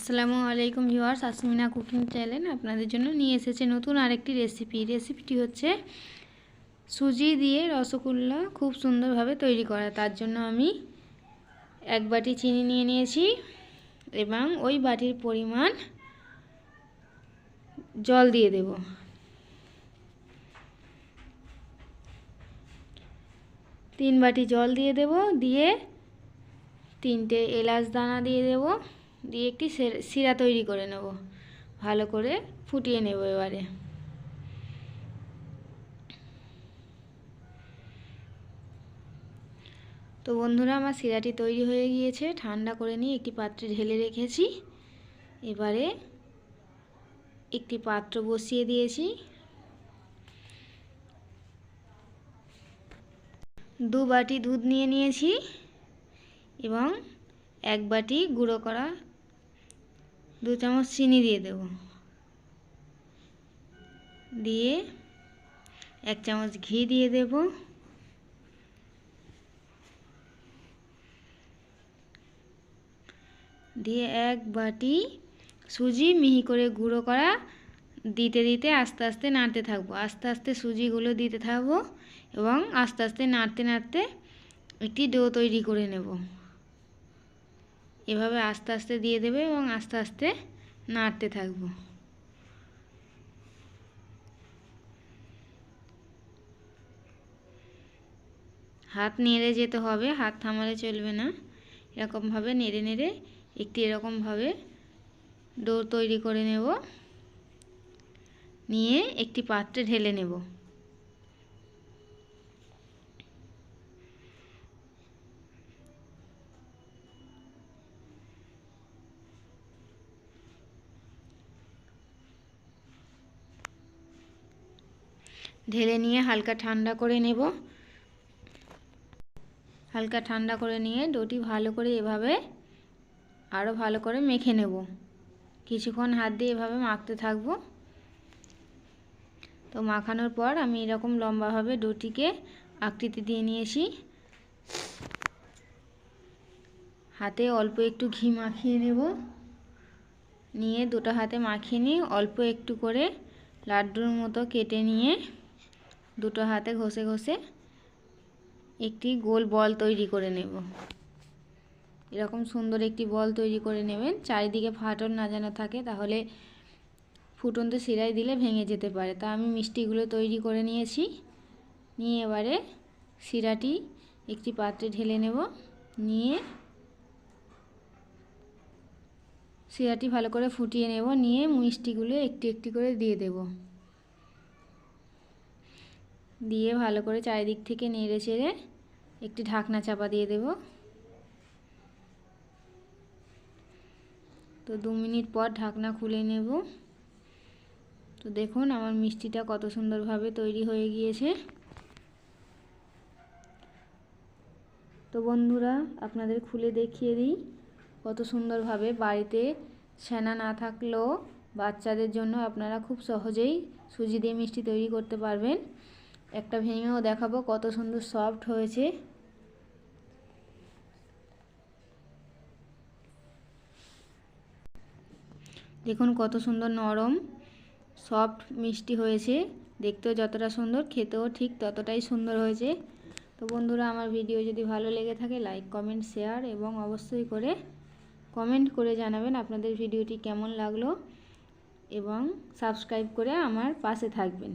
আসসালামু আলাইকুম viewers, Asmina cooking channel আপনাদের জন্য নিয়ে এসেছে নতুন আরেকটি রেসিপি রেসিপিটি হচ্ছে সুজি দিয়ে রসগোল্লা খুব সুন্দরভাবে তৈরি করা। তার জন্য আমি এক বাটি চিনি নিয়ে নিয়েছি এবং ওই বাটির পরিমাণ জল দিয়ে দেব। তিন বাটি জল দিয়ে দেব, দিয়ে তিনটে এলাচ দানা দিয়ে দেবো। দিয়ে একটি শিরা তৈরি করে নেব। ভালো করে ফুটিয়ে নেব এবারে। তো বন্ধুরা, আমার শিরাটি তৈরি হয়ে গিয়েছে। ঠান্ডা করে নিয়ে একটি পাত্রে ঢেলে রেখেছি। এবারে একটি পাত্র বসিয়ে দিয়েছি। দু বাটি দুধ নিয়ে নিয়েছি এবং এক বাটি গুঁড়ো করা দু চামচ চিনি দিয়ে দেব। দিয়ে এক চামচ ঘি দিয়ে দেব। দিয়ে এক বাটি সুজি মিহি করে গুঁড়ো করা, দিতে দিতে আস্তে আস্তে নাড়তে থাকব। আস্তে আস্তে সুজিগুলো দিতে থাকব এবং আস্তে আস্তে নাড়তে নাড়তে একটি ডো তৈরি করে নেব। এভাবে আস্তে আস্তে দিয়ে দেবে এবং আস্তে আস্তে নাড়তে থাকব। হাত নেড়ে যেতে হবে, হাত থামালে চলবে না। এরকমভাবে নেড়ে নেড়ে একটি এরকমভাবে ডো তৈরি করে নেব। নিয়ে একটি পাত্রে ঢেলে নেব। ঢেলে নিয়ে হালকা ঠান্ডা করে নেব। হালকা ঠান্ডা করে নিয়ে ডোটি ভালো করে এভাবে আরও ভালো করে মেখে নেব। কিছুক্ষণ হাত দিয়ে এভাবে মাখতে থাকব। তো মাখানোর পর আমি এরকম লম্বাভাবে ডোটিকে আকৃতি দিয়ে নিয়েছি। হাতে অল্প একটু ঘি মাখিয়ে নেব। নিয়ে দুটো হাতে মাখিয়ে নিয়ে অল্প একটু করে লাড্ডুর মতো কেটে নিয়ে দুটো হাতে ঘষে ঘষে একটি গোল বল তৈরি করে নেব। এরকম সুন্দর একটি বল তৈরি করে নেবেন। চারিদিকে ফাটল না যেন থাকে, তাহলে ফুটন্ত শিরায় দিলে ভেঙে যেতে পারে। তা আমি মিষ্টিগুলো তৈরি করে নিয়েছি। নিয়ে এবারে শিরাটি একটি পাত্রে ঢেলে নেব। নিয়ে শিরাটি ভালো করে ফুটিয়ে নেব। নিয়ে মিষ্টিগুলো একটি একটি করে দিয়ে দেবো। দিয়ে ভালো করে চারিদিক থেকে নেড়ে চেড়ে একটি ঢাকনা চাপা দিয়ে দেব। তো দু মিনিট পর ঢাকনা খুলে নেব। তো দেখুন আমার মিষ্টিটা কত সুন্দরভাবে তৈরি হয়ে গিয়েছে। তো বন্ধুরা, আপনাদের খুলে দেখিয়ে দিই কত সুন্দরভাবে বাড়িতে ছানা না থাকলেও বাচ্চাদের জন্য আপনারা খুব সহজেই সুজি দিয়ে মিষ্টি তৈরি করতে পারবেন। একটা ভেঙেও দেখাবো কত সুন্দর সফট হয়েছে। দেখুন কত সুন্দর নরম সফট মিষ্টি হয়েছে। দেখতেও যতটা সুন্দর, খেতেও ঠিক ততটাই সুন্দর হয়েছে। তো বন্ধুরা, আমার ভিডিও যদি ভালো লেগে থাকে লাইক কমেন্ট শেয়ার এবং অবশ্যই করে কমেন্ট করে জানাবেন আপনাদের ভিডিওটি কেমন লাগল এবং সাবস্ক্রাইব করে আমার পাশে থাকবেন।